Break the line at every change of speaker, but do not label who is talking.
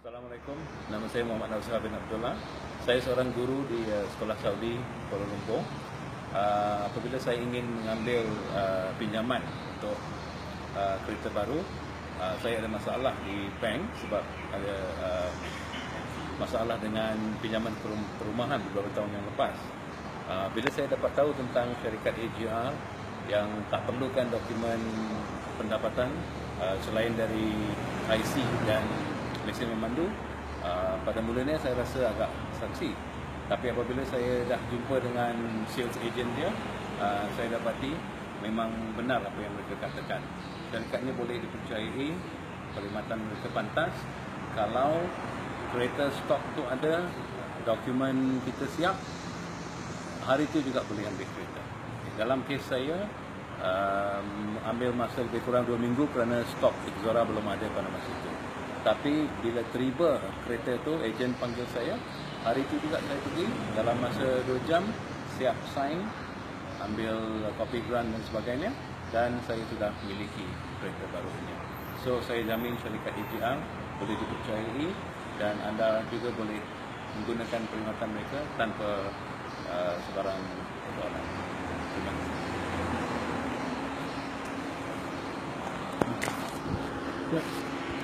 Assalamualaikum. Nama saya Muhammad Nasir bin Abdullah. Saya seorang guru di uh, Sekolah Saudi Kuala Lumpur. Uh, apabila saya ingin mengambil uh, pinjaman untuk uh, kereta baru, uh, saya ada masalah di bank sebab ada uh, masalah dengan pinjaman perum- perumahan beberapa tahun yang lepas. Uh, bila saya dapat tahu tentang syarikat AGR yang tak perlukan dokumen pendapatan uh, selain dari IC dan lesen memandu, uh, pada mulanya saya rasa agak saksi. Tapi apabila saya dah jumpa dengan sales agent dia, uh, saya dapati memang benar apa yang mereka katakan. Syarikatnya boleh dipercayai, perkhidmatan mereka pantas kalau kereta stok tu ada, dokumen kita siap, hari itu juga boleh ambil kereta. Dalam kes saya, um, ambil masa lebih kurang 2 minggu kerana stok Exora belum ada pada masa itu. Tapi bila terima kereta itu, ejen panggil saya, hari itu juga saya pergi dalam masa 2 jam, siap sign, ambil kopi grant dan sebagainya dan saya sudah miliki kereta baru ini. So saya jamin syarikat EGR boleh dipercayai dan anda juga boleh menggunakan perkhidmatan mereka tanpa uh, sebarang persoalan. Terima kasih.
Ya,